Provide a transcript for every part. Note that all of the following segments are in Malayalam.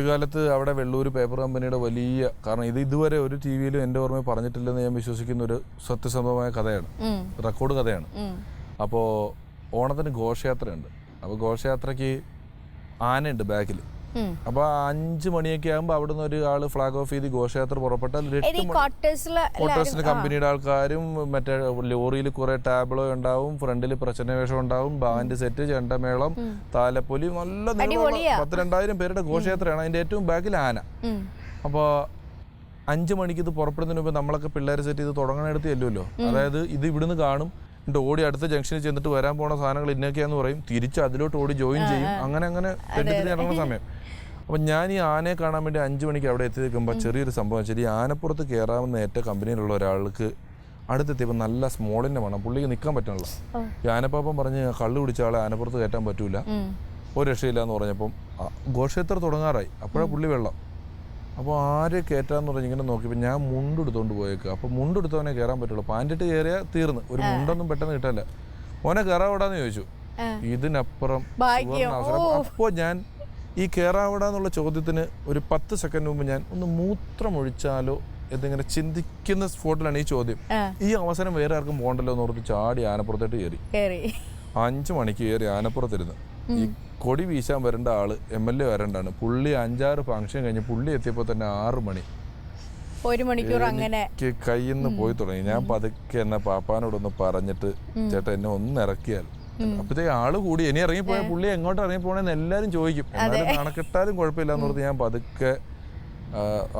കുട്ടിക്കാലത്ത് അവിടെ വെള്ളൂർ പേപ്പർ കമ്പനിയുടെ വലിയ കാരണം ഇത് ഇതുവരെ ഒരു ടി വിയിലും എന്റെ ഓർമ്മയിൽ പറഞ്ഞിട്ടില്ലെന്ന് ഞാൻ വിശ്വസിക്കുന്ന ഒരു സത്യസന്ധമായ കഥയാണ്. റെക്കോർഡ് കഥയാണ്. അപ്പോൾ ഓണത്തിന് ഘോഷയാത്രയുണ്ട്. അപ്പോൾ ഘോഷയാത്രയ്ക്ക് ആനയുണ്ട് ബാക്കിൽ ഉം. അഞ്ചു മണിയൊക്കെ ആകുമ്പോൾ അവിടെ നിന്ന് ഒരാൾ ഫ്ലാഗ് ഓഫ് ചെയ്ത് ഘോഷയാത്ര പുറപ്പെട്ടാൽ മണി കമ്പനിയുടെ ആൾക്കാരും മറ്റേ ലോറിയിൽ കുറെ ടാബ്ലോ ഉണ്ടാവും ഫ്രണ്ടിൽ പ്രശ്നവേഷം ഉണ്ടാവും ബാൻഡ് സെറ്റ് ചെണ്ടമേളം താലപ്പൊലി നല്ല. പത്ത് രണ്ടായിരം പേരുടെ ഘോഷയാത്രയാണ്. അതിന്റെ ഏറ്റവും ബാക്കിൽ ആന. അപ്പോൾ അഞ്ചു മണിക്ക് ഇത് പുറപ്പെടുന്നതിന് മുമ്പ് നമ്മളൊക്കെ പിള്ളേരെ സെറ്റ് ചെയ്ത് തുടങ്ങണെടുത്ത് ചെല്ലുമല്ലോ അതായത് ഇത് ഇവിടുന്ന് കാണും. എന്നിട്ട് ഓടി അടുത്ത ജംഗ്ഷനിൽ ചെന്നിട്ട് വരാൻ പോണ സാധനങ്ങൾ ഇന്നൊക്കെയാന്ന് പറയും. തിരിച്ച് അതിലോട്ട് ഓടി ജോയിൻ ചെയ്യും. അങ്ങനെ അങ്ങനെ പെട്ടെന്ന് ഇറങ്ങുന്ന സമയം. അപ്പം ഞാൻ ഈ ആനയെ കാണാൻ വേണ്ടി അഞ്ച് മണിക്ക് അവിടെ എത്തി നിൽക്കുമ്പോൾ ചെറിയൊരു സംഭവം ശരി ആനപ്പുറത്ത് കയറാമെന്ന് ഏറ്റ കമ്പനിയിലുള്ള ഒരാൾക്ക് അടുത്തെത്തിയപ്പോൾ നല്ല സ്മോളിന്റെ വേണം പുള്ളിക്ക് നിൽക്കാൻ പറ്റണല്ലോ. ഈ ആനപ്പാപ്പം പറഞ്ഞ് കള്ളു കുടിച്ച ആളെ ആനപ്പുറത്ത് കയറ്റാൻ പറ്റൂല. ഒരു രക്ഷയില്ല എന്ന് പറഞ്ഞപ്പം ഘോഷയാത്ര തുടങ്ങാറായി. അപ്പോഴാണ് പുള്ളി വെള്ളം. അപ്പോൾ ആര് കയറ്റാന്ന് പറഞ്ഞ് ഇങ്ങനെ നോക്കിയപ്പോൾ ഞാൻ മുണ്ടെടുത്തോണ്ട് പോയേക്കുക അപ്പോൾ മുണ്ടെടുത്തവനെ കയറാൻ പറ്റുള്ളൂ. പാന്റിട്ട് കയറിയാൽ തീർന്ന്. ഒരു മുണ്ടൊന്നും പെട്ടെന്ന് കിട്ടല്ല ഓനെ കയറാവിടാന്ന് ചോദിച്ചു. ഇതിനപ്പുറം അവസരം. അപ്പോൾ ഞാൻ ഈ കയറാവിടാന്നുള്ള ചോദ്യത്തിന് ഒരു പത്ത് സെക്കൻഡ് മുമ്പ് ഞാൻ ഒന്ന് മൂത്രമൊഴിച്ചാലോ എന്നിങ്ങനെ ചിന്തിക്കുന്ന സ്പോട്ടിലാണ് ഈ ചോദ്യം. ഈ അവസരം വേറെ ആർക്കും പോകണ്ടല്ലോ എന്ന് ഓർത്ത് ചാടി ആനപ്പുറത്തേട്ട് കയറി അഞ്ച് മണിക്ക് കയറി ആനപ്പുറത്തിരുന്ന്. ഈ കൊടി വീശാൻ വരേണ്ട ആൾ എം എൽ എ വരേണ്ടാണ് പുള്ളി അഞ്ചാറ് ഫംഗ്ഷൻ കഴിഞ്ഞ് പുള്ളി എത്തിയപ്പോൾ തന്നെ ആറ് മണി. ഒരു മണിക്കൂർ അങ്ങനെ കയ്യിൽ നിന്ന് പോയി തുടങ്ങി. ഞാൻ പതുക്കെ എന്നെ പാപ്പാനോടൊന്ന് പറഞ്ഞിട്ട് ചേട്ടാ എന്നെ ഒന്ന് ഇറക്കിയാൽ. അപ്പത്തേക്ക് ആൾ കൂടി. ഇനി ഇറങ്ങിപ്പോയാൽ പുള്ളി എങ്ങോട്ട് ഇറങ്ങിപ്പോണെന്ന് എല്ലാരും ചോദിക്കും. എന്നാലും കണക്കിട്ടാലും കുഴപ്പമില്ല എന്ന് പറഞ്ഞ് ഞാൻ പതുക്കെ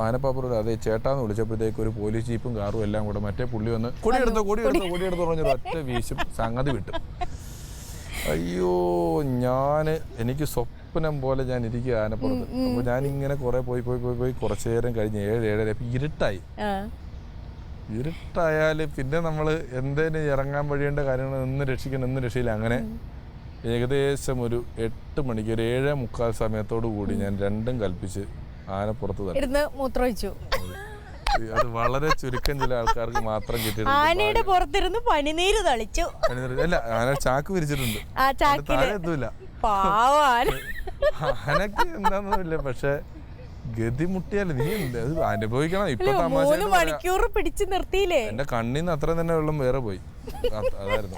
ആനപ്പാപ്പറോട് അതെ ചേട്ടാന്ന് വിളിച്ചപ്പോഴത്തേക്ക് ഒരു പോലീസ് ജീപ്പും കാറും എല്ലാം കൂടെ മറ്റേ പുള്ളി വന്ന് കൊടിയെടുത്തോ കൊടിയെടുത്തോ കൊടിയെടുത്തോ പറഞ്ഞൊരു ഒറ്റ വീശും സംഗതി വിട്ടു. അയ്യോ ഞാൻ എനിക്ക് സ്വപ്നം പോലെ ഞാൻ ഇരിക്കുക ആനപ്പുറത്ത് അപ്പൊ ഞാൻ ഇങ്ങനെ കുറെ പോയി പോയി പോയി പോയി കുറച്ചു നേരം കഴിഞ്ഞ് ഏഴ് ഏഴര അപ്പൊ ഇരുട്ടായി. ഇരുട്ടായാൽ പിന്നെ നമ്മൾ എന്തേലും ഇറങ്ങാൻ വഴിയേണ്ട കാര്യങ്ങൾ ഒന്ന് രക്ഷിക്കണം എന്ന് രക്ഷയില്ല. അങ്ങനെ ഏകദേശം ഒരു എട്ട് മണിക്ക് ഒരു ഏഴേ മുക്കാൽ സമയത്തോടു കൂടി ഞാൻ രണ്ടും കൽപ്പിച്ച് ആനപ്പുറത്ത് തന്നെ മൂത്രം മൂത്രമൊഴിച്ചു. അത് വളരെ ചുരുക്കം ചില ആൾക്കാർക്ക് മാത്രം കിട്ടിയിട്ടുണ്ട്. ആനയുടെ പുറത്തിരുന്ന് പനിനീര് തളിച്ചു. അല്ല ആന ചാക്ക് വിരിച്ചിട്ടുണ്ട്. ആ അത് ചാക്കിൽ. താഴെ എത്തൂല പാവാൻ ആനക്ക് എന്താന്നൊന്നുമില്ല പക്ഷെ ഗതിമുട്ടിയാൽ നീ അത് അനുഭവിക്കണം. ഇപ്പൊ തമാശ മണിക്കൂർ പിടിച്ചു നിർത്തിയില്ലേ? എന്റെ കണ്ണിന്ന് അത്ര തന്നെ വെള്ളം വേറെ പോയി. അതായിരുന്നു.